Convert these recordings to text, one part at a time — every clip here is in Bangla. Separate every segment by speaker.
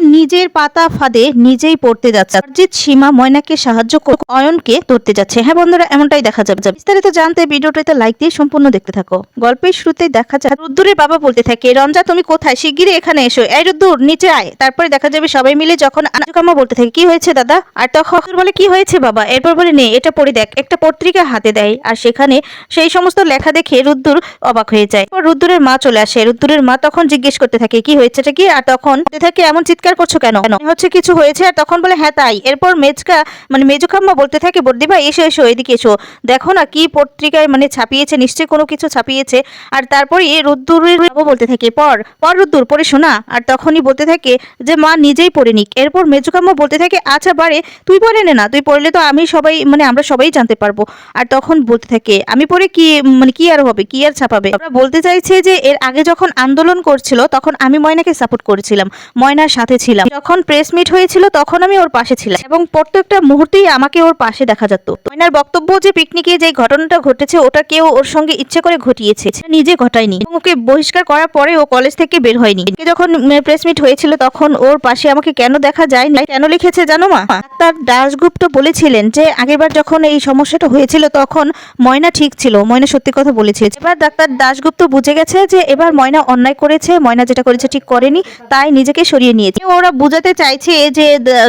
Speaker 1: নিজের পাতা ফাঁদে নিজেই পড়তে যাচ্ছে। অরিজিৎ, সীমা, ময়নাকে সাহায্য করে অয়নকে ধরতে যাচ্ছে। হ্যাঁ বন্ধুরা, এমনটাই দেখা যাবে। বিস্তারিত জানতে ভিডিওটিতে লাইক দিয়ে সম্পূর্ণ দেখতে থাকো। গল্পের শুরুতেই দেখা যায়, রুদ্দুরের বাবা বলতে থাকে, রঞ্জা, তুমি কোথায়? শিগগিরই এখানে এসো। এই রুদ্দুর, নিচে আয়। তারপরে দেখা যাবে, সবাই মিলে যখন আনাকামা বলতে থাকে, কি হয়েছে দাদা? আর তখন বলে, কি হয়েছে বাবা? এরপর বলে, নে, এটা পড়ে দেখ। একটা পত্রিকা হাতে দেয়। আর সেখানে সেই সমস্ত লেখা দেখে রুদ্দুর অবাক হয়ে যায়। রুদ্দুরের মা চলে আসে। রুদ্দুরের মা তখন জিজ্ঞেস করতে থাকে, কি হয়েছে এটা কি? আর তখন থাকে, এমন চিৎকার করছ কেন? মনে হচ্ছে কিছু হয়েছে আর তখন বলে হ্যাঁ তাই। এরপর মেজকা মানে মেজুকাম্মা বলতে থাকে, বর্দি ভাই, এসো এসো, এদিকে এসো। দেখো না কি পত্রিকায় মানে ছাপিয়েছে, নিশ্চয়ই কোনো কিছু ছাপিয়েছে। আর তারপরে রুদ্দুরের বলতে থাকে, পর পর রুদ্দুর পরে শোনা। আর তখনই বলতে থাকে যে, মা নিজেই পড়ে নিক। এরপর মেজুকাম্মা বলতে থাকে আচ্ছা বারে, তুই পড়ে নে না, তুই পড়লে তো আমি সবাই মানে আমরা সবাই জানতে পারব। আর তখন বলতে থাকে, আমি পড়ে কি মানে কি আর হবে, কি আর ছাপাবে? বলতে চাইছে যে, এর আগে যখন আন্দোলন করছিল, তখন আমি ময়নাকে সাপোর্ট করেছিলাম। ময়নার সাথে ছিলাম। যখন প্রেস মিট হয়েছিল, তখন আমি ওর পাশে ছিলাম এবং প্রত্যেকটা মুহূর্তেই আমাকে ওর পাশে দেখা যেত। ময়নার বক্তব্য যে পিকনিকে যে ঘটনাটা ঘটেছে, ওটা কেউ ওর সঙ্গে ইচ্ছে করে ঘটিয়েছে। নিজে ঘটায়নি। ওকে বহিষ্কার করার পরে ও কলেজ থেকে বের হয়নি। যখন প্রেস মিট হয়েছিল, তখন ওর পাশে আমাকে কেন দেখা যায় না কেন লিখেছে জানো মা? ডাক্তার দাশগুপ্ত বলেছিলেন যে, আগেরবার যখন এই সমস্যাটা হয়েছিল, তখন ময়না ঠিক ছিল। ময়না সত্যি কথা বলেছে এবার ডাক্তার দাশগুপ্ত বুঝে গেছে যে, এবার ময়না অন্যায় করেছে। ময়না যেটা করেছে ঠিক করেনি, তাই নিজেকে সরিয়ে নিয়েছে। ওরা বুঝাতে চাইছে যে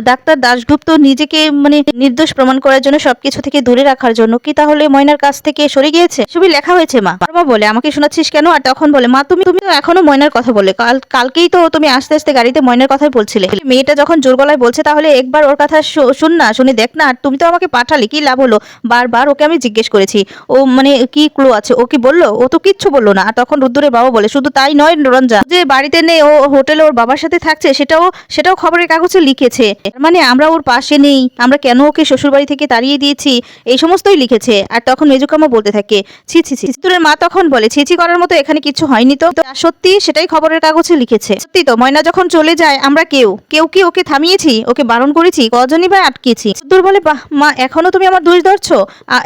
Speaker 1: ডাক্তার দাশগুপ্ত নিজেকে মানে নির্দোষ প্রমাণ করার জন্য সবকিছু থেকে দূরে রাখার জন্য কি তাহলে ময়নার কাছ থেকে সরে গিয়েছে? সবই লেখা হয়েছে, মা। মা বলে, আমাকে শোনাচ্ছিস কেন? আর তখন বলে, মা, তুমি তুমি তো এখনও ময়নার কথা বলে। কাল, কালকেই তো তুমি আস্তে আস্তে গাড়িতে ময়নার কথাই বলছিলে। মেয়েটা যখন জোর গলায় বলছে, তাহলে একবার ওর কথা শুন না, শুনে দেখ না, আর তুমি তো আমাকে পাঠালে, কি লাভ হলো? বারবার ওকে আমি জিজ্ঞেস করেছি। ও মানে কি ক্লু আছে? ও কি বলল? ও তো কিচ্ছু বলল না। আর তখন রুদ্দুরের বাবা বলে, শুধু তাই নয়, রঞ্জা, যে বাড়িতে নেই, ও হোটেলে ওর বাবার সাথে থাকছে, সেটাও সেটাও সেটাও খবরের কাগজে লিখেছে। মানে আমরা ওর পাশে নেই, আমরা কেন ওকে শ্বশুর বাড়ি থেকে তাড়িয়ে দিয়েছি? এই সমস্তই লিখেছে। আর তখন মেজুকামা বলতে থাকে, ছি ছি ছি। রুদ্দুরের মা তখন বলে, ছি ছি করার মতো এখানে কিছু হয়নি তো? সত্যি সেটাই খবরের কাগজে লিখেছে। সত্যি তো, ময়না যখন চলে যায়, আমরা কেউ কেউ কি ওকে থামিয়েছি? ওকে বারণ করেছি? কজনই বা আটকেছি? রুদ্দুর বলে, বাহ, মা, এখনও তুমি আমার দোষ ধরছো?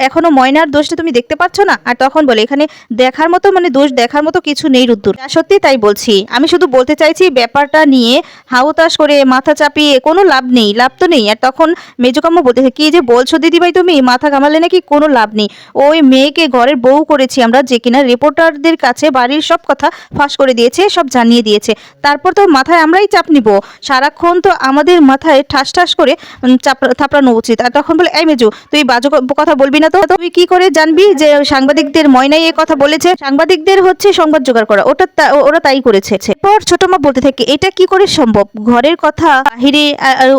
Speaker 1: এখনও ময়নার দোষটা তুমি দেখতে পাচ্ছ না? আর তখন বলে, এখানে দেখার মতো মানে দোষ দেখার মতো কিছু নেই রুদ্দুর। সত্যি তাই বলছি। আমি শুধু বলতে চাইছি, ব্যাপারটা নিয়ে হাউতাস করে মাথা চাপিয়ে কোনো লাভ নেই লাভ তো নেই। আর তখন মেজুকাম্মা বলতে থাকে, কি যে বলছো দিদিভাই তুমি? মাথা কামালে নাকি কোনো লাভ নেই? ওই মেয়েকে ঘরের বউ করেছি আমরা যে কিনা রিপোর্টারদের কাছে বাড়ির সব কথা ফাঁস করে দিয়েছে সব জানিয়ে দিয়েছে। তারপর তো মাথায় আমরাই চাপ নিব। সারাক্ষণ তো আমাদের মাথায় ঠাস ঠাস করে থাপড়ানো উচিত। আর তখন বলে এই মেজু তুই বাজে কথা বলবি না তো? তুই কি করে জানবি যে সাংবাদিকদের ময়নাই এ কথা বলেছে? সাংবাদিকদের হচ্ছে সংবাদ জোগাড় করা। ওটা ওরা তাই করেছে। পর ছোট মা বলতে থাকে এটা কি করে সম্ভব? ঘরের কথা বাহিরে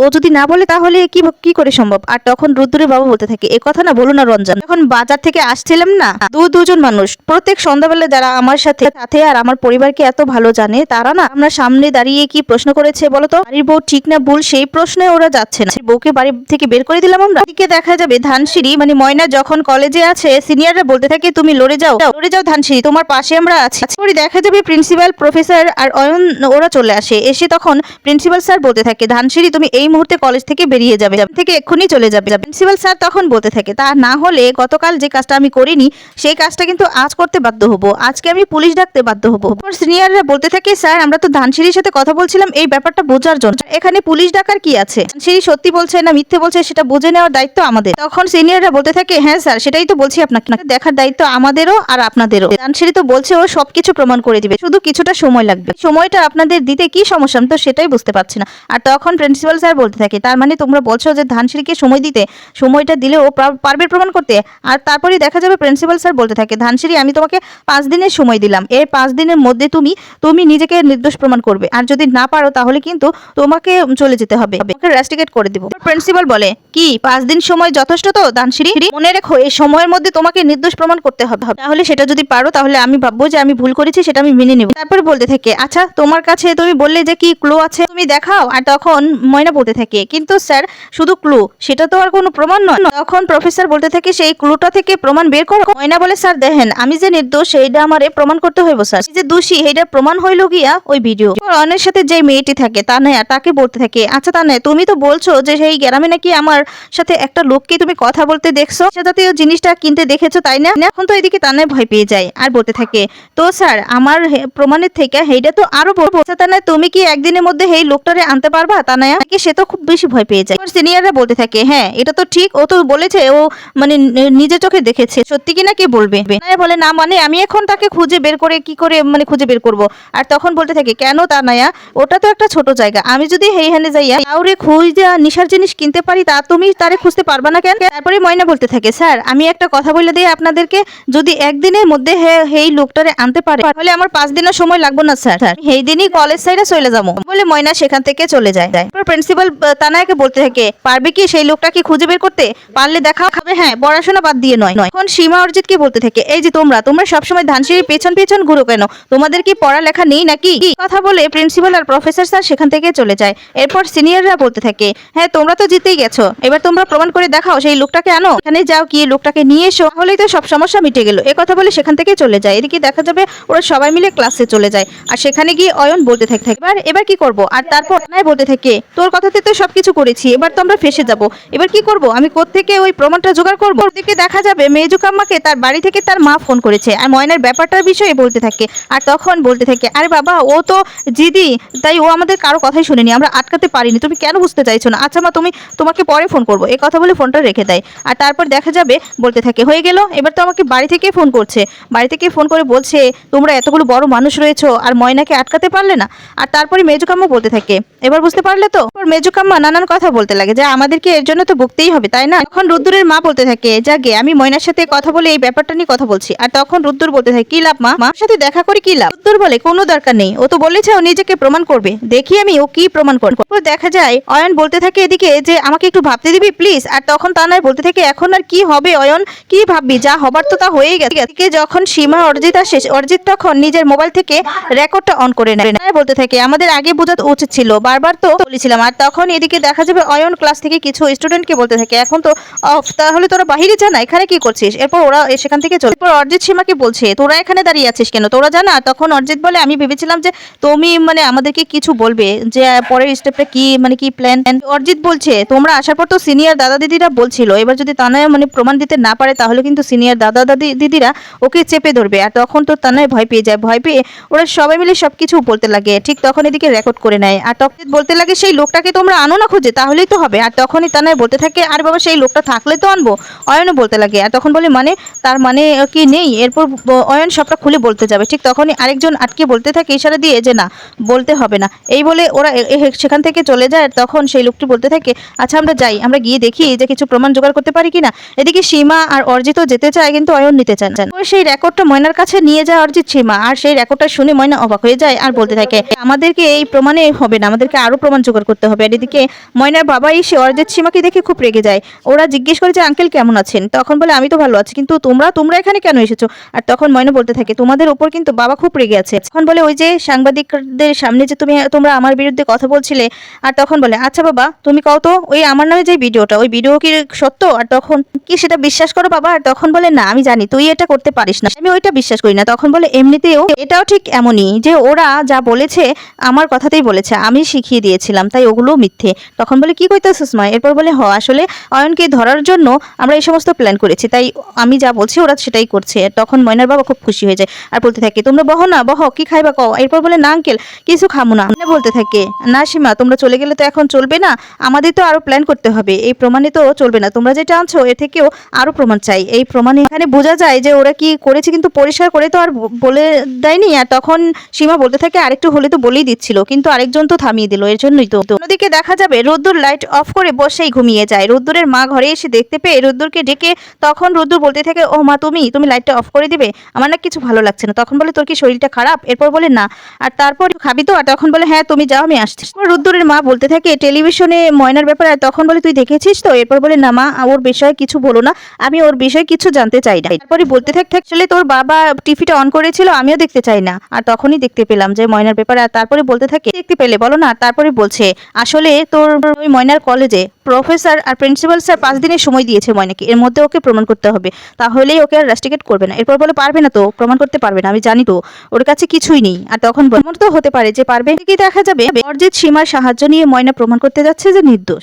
Speaker 1: ও যদি না বলে তাহলে কি কি করে সম্ভব? আর তখন রুদ্রের বাবা বলতে থাকে, এ কথা না বলো না রঞ্জন। যখন বাজার থেকে আসছিলাম না, দু, দুজন মানুষ, প্রত্যেক সন্ধ্যাবেলা যারা আমার সাথে সাথে আর আমার পরিবারকে এত ভালো জানে, তারা না আমরা সামনে দাঁড়িয়ে কি প্রশ্ন করেছে বলো তো বাড়ির বউ ঠিক না ভুল, সেই প্রশ্নে ওরা যাচ্ছে না। বউকে বাড়ি থেকে বের করে দিলাম আমরা। এদিকে দেখা যাবে ধানসিঁড়ি মানে ময়না যখন কলেজে আছে, সিনিয়ররা বলতে থাকে, তুমি লড়ে যাও লড়ে যাও ধানসিঁড়ি, তোমার পাশে আমরা আছি। দেখা যাবে প্রিন্সিপাল, প্রফেসর আর অয়ন, ওরা চলে আসে। এসে তখন প্রিন্সিপাল স্যার বলতে থাকে, ধানসিঁড়ি, তুমি এই মুহূর্তে কলেজ থেকে বেরিয়ে যাবে। থেকে এক্ষুনি চলে যাবে। প্রিন্সিপাল স্যার তখন বলতে থাকে, তা না হলে গতকাল যে কাজটা আমি করিনি, সেই কাজটা কিন্তু আজ করতে বাধ্য হব। আজকে আমি পুলিশ ডাকতে বাধ্য হব। সিনিয়ররা বলতে থাকে, স্যার, আমরা তো ধানসিঁড়ির সাথে কথা বলছিলাম, এই ব্যাপারটা বোঝার জন্য। এখানে পুলিশ ডাকার কি আছে? ধানসিঁড়ি সত্যি বলছে না, মিথ্যে বলছে, সেটা বুঝে নেওয়ার দায়িত্ব আমাদের। তখন সিনিয়ররা বলতে থাকে হ্যাঁ স্যার, সেটাই তো বলছি আপনাকে। দেখার দায়িত্ব আমাদেরও আর আপনাদেরও। ধানসিঁড়ি তো বলছে, ও সবকিছু প্রমাণ করে দিবে। শুধু কিছুটা সময় লাগবে। সময়টা আপনাদের দিতে কি সমস্যা? তো সেটাই বুঝতে পারছি না। আর তখন প্রিন্সিপাল স্যার বলতে থাকে, তার মানে তোমরা বলছো যে ধানসিঁড়িকে সময় দিতে, সময়টা দিলে ও পারবে প্রমাণ করতে। আর তারপরে দেখা যাবে প্রিন্সিপাল স্যার বলতে থাকে ধানসিঁড়ি আমি তোমাকে পাঁচ দিনের সময় দিলাম। এই পাঁচ দিনের মধ্যে তুমি তুমি নিজেকে নির্দোষ প্রমাণ করবে। আর যদি না পারো, তাহলে কিন্তু তোমাকে চলে যেতে হবে। রেস্টিকেট করে দিব। প্রিন্সিপাল বলে, কি, পাঁচ দিন সময় যথেষ্ট তো দানসিঁড়ি মনে রেখো, এই সময়ের মধ্যে তোমাকে নির্দোষ প্রমাণ করতে হবে। তাহলে সেটা যদি পারো, তাহলে আমি ভাববো যে আমি ভুল করেছি, সেটা আমি মেনে নেব। তারপর বলতে থাকে আচ্ছা তোমার কাছে তুমি বললে যে কি ক্লো আছে? তুমি দেখাও আর তখন ময়না বলতে থাকে। কিন্তু স্যার, শুধু ক্লু সেটা তো আর কোনো প্রমাণ নয়। তখন প্রফেসর বলতে থাকে, সেই ক্লুটা থেকে প্রমাণ বের করো। ময়না বলে, স্যার, দেখেন, আমি যে নির্দোষ, সেইটা আমারে প্রমাণ করতে হইব, স্যার। যে দোষী, সেইটা প্রমাণ হইল গিয়া ওই ভিডিও অনের সাথে যে মেয়েটি থাকে তা নয় তাকে বলতে থাকে আচ্ছা তা নেয় তুমি তো বলছো যে সেই গ্রামে নাকি আমার সাথে একটা লোককে তুমি কথা বলতে দেখছ? সে জাতীয় জিনিসটা কিনতে দেখেছ, তাই না? এখন তো এদিকে তানে ভয় পেয়ে যায় আর বলতে থাকে, তো, স্যার, আমার প্রমাণের থেকে সেইটা তো আরও বলব আচ্ছা তা নয় তুমি কি একদিনের মধ্যে এই লোকটারে আনতে পারবা, তানায়া? নাকি সে তো খুব বেশি ভয় পেয়ে যায়। সিনিয়ররা বলতে থাকে হ্যাঁ এটা তো ঠিক, ও তো বলেছে, ও মানে নি- নিজের চোখে দেখেছে। সত্যি কি না কে বলবে? বলে, না মানে আমি এখন তাকে খুঁজে বের করে কি করে মানে খুঁজে বের করব? আর তখন বলতে থাকে, কেন তানায়া? ওটা তো একটা ছোট জায়গা। আমি যদি হেইখানে যাইয়া কাউরে খুঁজে নিশার জিনিস কিনতে পারি, তা তুমি তারে খুঁজতে পারবা না কেন? তারপরে ময়না বলতে থাকে, স্যার, আমি একটা কথা বলে দিই আপনাদেরকে। যদি একদিনের মধ্যে হে- এই লোকটারে আনতে পারে, তাহলে আমার পাঁচ দিনের সময় লাগবে না, স্যার। স্যার সেই দিনই কলেজ সাইডে চলে যাব। বলে ময়না সেখান থেকে চলে যায়। প্রিন্সিপাল তানায়াকে বলতে থাকে, পারবে কি সেই লোকটাকে খুঁজে বের করতে? পারলে দেখাও খাবে হ্যাঁ পড়াশোনা বাদ দিয়ে নয়। নয় এখন সীমা অর্জিতকে বলতে থাকে, এই যে তোমরা তোমরা সবসময় ধানসিঁড়ির পেছন পেছন ঘুরো কেন? তোমাদের কি পড়ালেখা নেই নাকি? কি কথা বলে প্রিন্সিপাল আর প্রফেসর স্যার সেখান থেকে চলে যায়। এরপর সিনিয়ররা বলতে থাকে হ্যাঁ তোমরা তো জিতেই গেছো। এবার তোমরা প্রমাণ করে দেখাও সেই লোকটাকে আনো। এখানে যাও কি লোকটাকে নিয়ে এসো। তাহলেই তো সব সমস্যা মিটে গেল। এ কথা বলে সেখান থেকে চলে যায়। এদিকে দেখা যাবে, ওরা সবাই মিলে ক্লাসে চলে যায়। আর সেখানে গিয়ে অয়ন বলতে থাকে, এবার এবার কি করব? আর তারপর নাই বলতে থাকে, তোর কথাতে তো সবকিছু করেছি, এবার তো আমরা ফেসে যাব। এবার কি করব? আমি কোত্থেকে ওই প্রমাণটা জোগাড় করব? ওদিকে দেখা যাবে মেজুকাম্মাকে তার বাড়ি থেকে তার মা ফোন করেছে আর ময়নার ব্যাপারটার বিষয়ে বলতে থাকে। আর তখন বলতে থাকে, আরে বাবা, ও তো জিদি, তাই ও আমাদের কারও কথাই শুনেনি। আমরা আটকাতে পারিনি। তুমি কেন বুঝতে চাইছো না? আচ্ছা মা, তুমি, তোমাকে পরে ফোন করব। এই কথা বলে ফোনটা রেখে দেয়। আর তারপর দেখা যাবে, বলতে থাকে, হয়ে গেল, এবার তো আমাকে বাড়ি থেকে ফোন করছে। বাড়ি থেকে ফোন করে বলছে, তোমরা এতগুলো বড় মানুষ রয়েছো, আর ময়নাকে আটকাতে পারলে না? আর তারপরে মেজুকাম্মা বলতে থাকে। এবার বুঝতে পারলে তো? ওর মেজুকাম্মা নানান কথা বলতে লাগে, যে আমাদেরকে এর জন্য তো ভুগতেই হবে, তাই না? এখন রুদ্দুরের মা বলতে থাকে যাকে আমি ময়নার সাথে কথা বলে এই ব্যাপারটা নিয়ে কথা বলছি। আর তখন রুদ্দুর বলতে থাকে, কি লাভ মা? মার সাথে দেখা করে কি লাভ? রুদ্দুর বলে, কোনো দরকার নেই। ও তো বলেছে ও নিজেকে প্রমাণ করবে। দেখি আমি ও কি প্রমাণ করব দেখা যায়, অয়ন বলতে থাকে এদিকে যে, আমাকে একটু ভাবতে দিবি প্লিজ আর তখন তানায় বলতে থাকে, এখন আর কি হবে অয়ন? কি ভাববি? যা হবার তো তা হয়েই গেছে। যখন সীমা, অর্জিত আসে, অর্জিত তখন নিজের মোবাইল থেকে রেকর্ডটা অন করে নেয়। বলতে থাকে, আমাদের আগে বোঝাতে উচিত ছিল। বারবার তো বলেছিলাম, আর তখন এদিকে দেখা যাবে অয়ন ক্লাস থেকে কিছু স্টুডেন্টকে বলতে থাকে, এখন তো অফ তাহলে তোরা বাহিরে যা না, এখানে কি করছিস? এরপর ওরা সেখান থেকে চলে এরপর অর্জিত সীমাকে বলছে, তোরা এখানে দাঁড়িয়ে আছিস কেন? তোরা জানা তখন অর্জিত বলে, আমি ভেবেছিলাম যে তুমি মানে আমাদেরকে কিছু বলবে, যে পরের স্টেপটা কি মানে কি প্ল্যান অর্জিত বলছে, তোমরা আসার পর তো সিনিয়র দাদা দিদিরা বলছিল, এবার যদি তানায় মানে প্রমাণ দিতে না পারে, তাহলে কিন্তু সিনিয়র দাদা দাদি দিদিরা ওকে চেপে ধরবে। আর তখন তো তানায় ভয় পেয়ে যায়, ভয় পেয়ে ওরা সবাই মিলে সবকিছু বলতে লাগে। ঠিক তখন এদিকে রেকর্ড করে নেয় আর তখন বলতে লাগে, সেই লোকটাকে তোমরা আনো না খুঁজে, তাহলেই তো হবে। আর তখনই তানায় বলতে থাকে, আর বাবা, সেই লোকটা থাকলে তো আনব। অয়নও বলতে লাগে, আর তখন বলে মানে তার মানে কি নেই? এরপর অয়ন সবটা খুলে বলতে যাবে। ঠিক তখনই আরেকজন আটকে বলতে থাকে, ইশারা দিয়ে, যে না, বলতে হবে না। এই বলে ওরা সেখান থেকে চলে যায় তখন সেই লোকটি বলতে থাকে আচ্ছা আমরা যাই, আমরা গিয়ে দেখি যে কিছু প্রমাণ জোগাড় করতে পারি কিনা। এদিকে সীমা আর অর্জিত যেতে চায়, কিন্তু অয়ন নিতে চান সেই রেকর্ডটা ময়নার কাছে নিয়ে যায় অর্জিত সীমা, আর সেই রেকর্ডটা শুনে ময়না অবাক হয়ে যায়, আর বলতে থাকে, আমাদেরকে এই প্রমাণে হবে না, আমাদেরকে আরও প্রমাণ জোগাড় করতে হবে। আর এদিকে ময়নার বাবা এসে অর্জিত সীমাকে দেখে খুব রেগে যায়। ওরা জিজ্ঞেস করে যে, আঙ্কেল কেমন আছেন? তখন বলে, আমি তো ভালো আছি, কিন্তু তোমরা তোমরা এখানে কেন এসেছ? আর তখন ময়না বলতে থাকে, তোমাদের উপর কিন্তু বাবা খুব রেগে আছে। তখন বলে, ওই যে সাংবাদিকদের সামনে যে তুমি, তোমরা আমার বিরুদ্ধে কথা বলছিলে। আর তখন বলে আচ্ছা বাবা, তুমি কও তো, ওই আমার নামে যে ভিডিওটা, ওই ভিডিও কি সত্য? আর তখন, কি সেটা বিশ্বাস করো বাবা? আর তখন বলে, না, আমি জানি, তুই এটা করতে পারিস না। আমি ওইটা বিশ্বাস করি না। তখন বলে, এমনিতেও এটাও ঠিক এমনই যে, ওরা যা বলেছে, আমার কথাতেই বলেছে, আমি শিখিয়ে দিয়েছিলাম, তাই ওগুলো মিথ্যে। তখন বলে, কি কইতেছিস মা? এরপর বলে, হ, আসলে অয়নকে ধরার জন্য আমরা এই সমস্ত প্ল্যান করেছি, তাই আমি যা বলছি ওরা সেটাই করছে। তখন ময়নার বাবা খুব খুশি হয়ে যায় আর বলতে থাকে, তোমরা বহ না, বহ, কি খাইবা কও? এরপর বলে, না আঙ্কেল, কিছু খামু না। বলতে থাকে, না সীমা, তোমরা চলে গেলে তো এখন চলবে না, আমাদের তো আরও প্ল্যান করতে হবে, এই প্রমাণে তো চলবে না। তোমরা যেটা আনছো এ থেকেও আরও প্রমাণ চাই। এই প্রমাণে এখানে বোঝা যায় যে ওরা কি করেছে, কিন্তু পরিষ্কার করে তো আর বলে দেয়নি। আর তখন সীমা বলতে থাকে, আরেকটু হলে তো বলেই দিচ্ছিল। কিন্তু আরেকজন তো থামিয়ে দিল, এর জন্যই তো। অন্যদিকে দেখা যাবে, রোদ্দুর লাইট অফ করে বসেই ঘুমিয়ে যায়। রোদ্দুরের মা ঘরে এসে দেখতে পেয়ে রোদ্দুরকে ডেকে তখন রোদ্দুর বলতে থাকে, ও মা, তুমি তুমি লাইটটা অফ করে দিবে? আমার না কিছু ভালো লাগছে না। তখন বলে, তোর কি শরীরটা খারাপ? এরপর বলে, না। আর তারপর খাবি তো? আর তখন বলে হ্যাঁ তুমি যাও, আমি আসছি। রোদ্দুরের মা বলতে থাকে, টেলিভিশনে ময়নার ব্যাপারে আর তখন বলে, তুই দেখেছিস তো? এরপর বলে, না মা, ওর বিষয়ে কিছু বলো না। আমি ওর বিষয়ে কিছু জানতে চাই না। তারপরে বলতে থাক চলে তোর বাবা টিভিটা অন করেছিল, আমিও দেখতে চাই না। আর তখনই দেখতে পেলাম যে ময়নার ব্যাপারে, আর তারপরে বলতে থাকে দেখতে পেলে, বলো না? তারপরে বলছে, আসলে তোর ওই ময়নার কলেজে প্রফেসর আর প্রিন্সিপাল স্যার পাঁচ দিনের সময় দিয়েছে ময়নাকে। এর মধ্যে ওকে প্রমাণ করতে হবে। তাহলেই ওকে আর রাস্টিকেট করবে না। এরপর বলে, পারবে না তো? প্রমাণ করতে পারবে না। আমি জানি তো। ওর কাছে কিছুই নেই। আর তখন প্রমাণ তো হতে পারে যে পারবে কি দেখা যাবে? অর্জিত সীমার সাহায্য নিয়ে ময়না প্রমাণ করতে যাচ্ছে যে নির্দোষ।